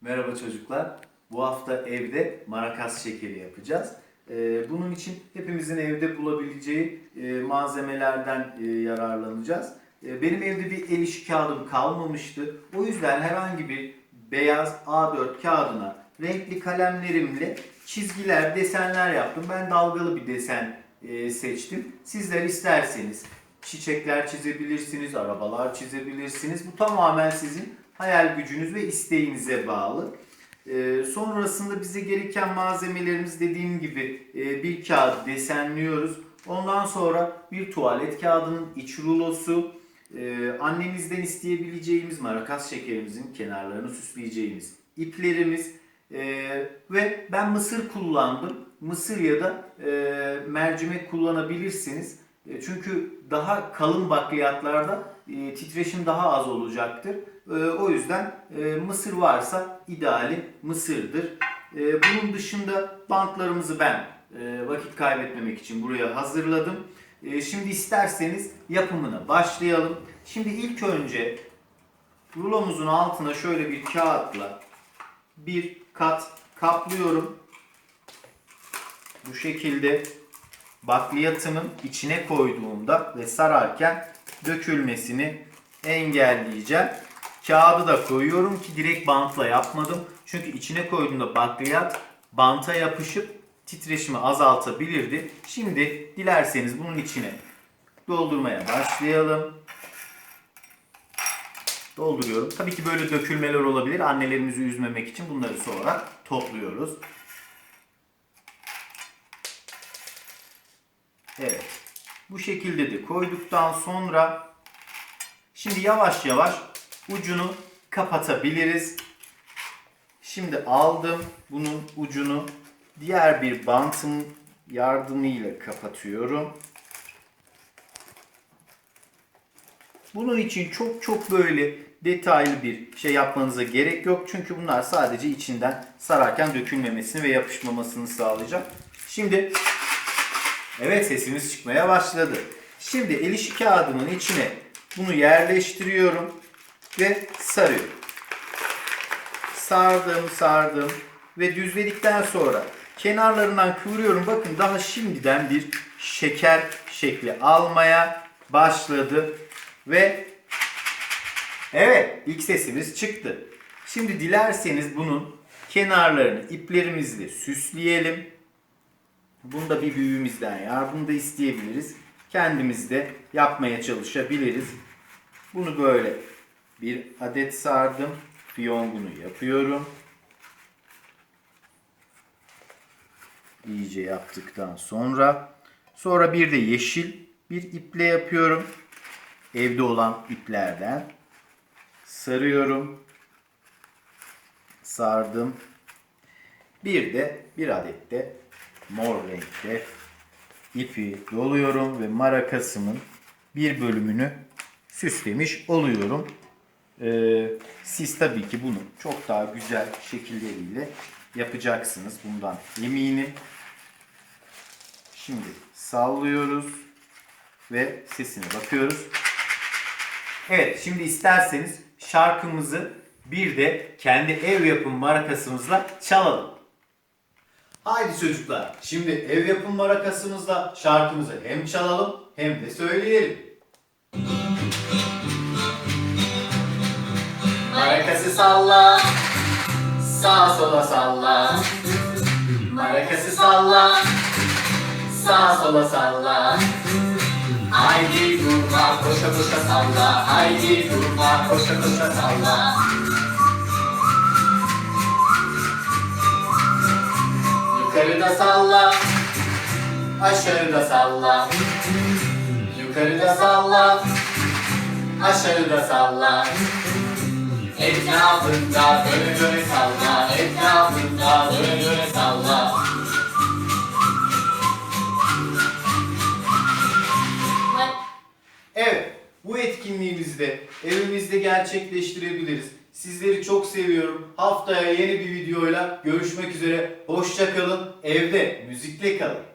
Merhaba çocuklar. Bu hafta evde marakas şekeri yapacağız. Ee, Bunun için hepimizin evde bulabileceği e, malzemelerden e, yararlanacağız. E, Benim evde bir el işi kağıdım kalmamıştı. O yüzden herhangi bir beyaz A4 kağıdına renkli kalemlerimle çizgiler, desenler yaptım. Ben dalgalı bir desen e, seçtim. Sizler isterseniz çiçekler çizebilirsiniz, arabalar çizebilirsiniz. Bu tamamen sizin hayal gücünüz ve isteğinize bağlı. Ee, sonrasında bize gereken malzemelerimiz dediğim gibi e, bir kağıt desenliyoruz. Ondan sonra bir tuvalet kağıdının iç rulosu, e, annemizden isteyebileceğimiz marakas şekerimizin kenarlarını süsleyeceğimiz iplerimiz e, ve ben mısır kullandım. Mısır ya da e, mercimek kullanabilirsiniz. E, Çünkü daha kalın bakliyatlarda e, titreşim daha az olacaktır. E, O yüzden mısır varsa ideali mısırdır. Bunun dışında bantlarımızı ben vakit kaybetmemek için buraya hazırladım. Şimdi isterseniz yapımına başlayalım. Şimdi ilk önce rulomuzun altına şöyle bir kağıtla bir kat kaplıyorum. Bu şekilde bakliyatımın içine koyduğumda ve sararken dökülmesini engelleyeceğim. Kağıdı da koyuyorum ki direkt bantla yapmadım. Çünkü içine koyduğumda bakliyat banta yapışıp titreşimi azaltabilirdi. Şimdi dilerseniz bunun içine doldurmaya başlayalım. Dolduruyorum. Tabii ki böyle dökülmeler olabilir. Annelerimizi üzmemek için bunları sonra topluyoruz. Evet. Bu şekilde de koyduktan sonra şimdi yavaş yavaş ucunu kapatabiliriz. Şimdi aldım bunun ucunu diğer bir bantın yardımıyla kapatıyorum. Bunun için çok çok böyle detaylı bir şey yapmanıza gerek yok. Çünkü bunlar sadece içinden sararken dökülmemesini ve yapışmamasını sağlayacak. Şimdi Evet sesimiz çıkmaya başladı. Şimdi el işi kağıdımın içine bunu yerleştiriyorum ve sarıyorum. Sardım sardım ve düzledikten sonra kenarlarından kıvırıyorum. Bakın daha şimdiden bir şeker şekli almaya başladı ve evet ilk sesimiz çıktı. Şimdi dilerseniz bunun kenarlarını iplerimizle süsleyelim. Bunda bir büyüğümüzden yardım da isteyebiliriz. Kendimiz de yapmaya çalışabiliriz. Bunu böyle bir adet sardım. Fiyongunu yapıyorum. İyice yaptıktan sonra sonra bir de yeşil bir iple yapıyorum. Evde olan iplerden sarıyorum. Sardım. Bir de bir adet de mor renkte ipi doluyorum ve marakasımın bir bölümünü süslemiş oluyorum. Ee, siz tabii ki bunu çok daha güzel şekilleriyle yapacaksınız. Bundan eminim. Şimdi sallıyoruz ve sesine bakıyoruz. Evet şimdi isterseniz şarkımızı bir de kendi ev yapım marakasımızla çalalım. Haydi çocuklar, şimdi ev yapım marakasımızla şarkımızı hem çalalım hem de söyleyelim. Marakası salla, sağa sola salla. Marakası salla, sağa sola salla. Haydi durma, koşa koşa salla. Haydi durma, koşa koşa salla. Yukarıda salla, aşağıda salla. Yukarıda salla, aşağıda salla. Etrafında döne döne salla, etrafında döne döne salla. Evet, bu etkinliğimizi de evimizde gerçekleştirebiliriz. Sizleri çok seviyorum. Haftaya yeni bir videoyla görüşmek üzere. Hoşça kalın. Evde müzikle kalın.